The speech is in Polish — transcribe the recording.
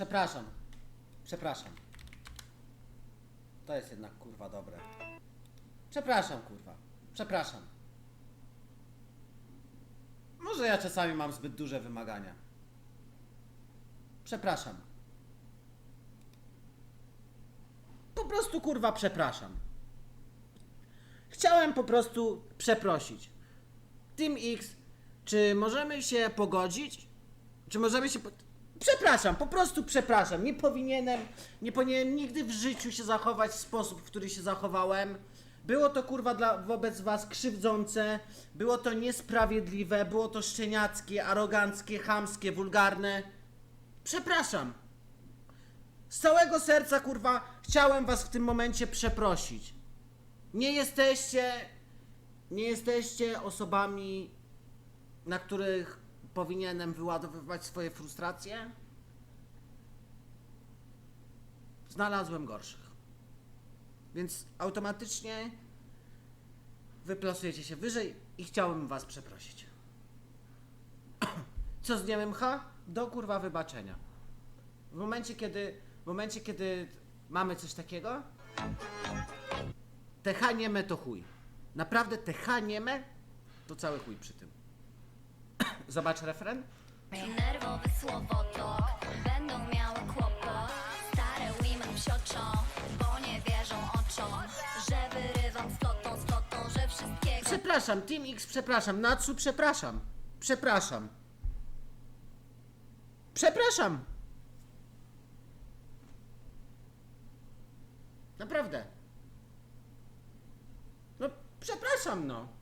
Przepraszam. Przepraszam. To jest jednak kurwa dobre. Przepraszam, kurwa. Przepraszam. Może ja czasami mam zbyt duże wymagania. Przepraszam. Po prostu kurwa przepraszam. Chciałem po prostu przeprosić. Team X, czy możemy się pogodzić? Czy możemy się. Po... Przepraszam, po prostu przepraszam. Nie powinienem, nie powinienem nigdy w życiu się zachować w sposób, w który się zachowałem. Było to kurwa dla, wobec was krzywdzące, było to niesprawiedliwe, było to szczeniackie, aroganckie, chamskie, wulgarne. Przepraszam. Z całego serca kurwa chciałem was w tym momencie przeprosić. Nie jesteście. Nie jesteście osobami, na których powinienem wyładowywać swoje frustracje. Znalazłem gorszych. Więc automatycznie wyplasujecie się wyżej i chciałbym was przeprosić. Co z dniem MH? Do kurwa wybaczenia. W momencie, kiedy, w momencie, kiedy mamy coś takiego, TH nieme to chuj. Naprawdę TH nieme to cały chuj przy tym. Zobacz refren. Nerwowy słowotok Będą miały kłopot Stare women psioczą Bo nie wierzą oczom Że wyrywam z flotą, z flotą Że wszystkiego Przepraszam, Team X, przepraszam, Natsu, przepraszam. Przepraszam. Przepraszam. Naprawdę. No, przepraszam, no.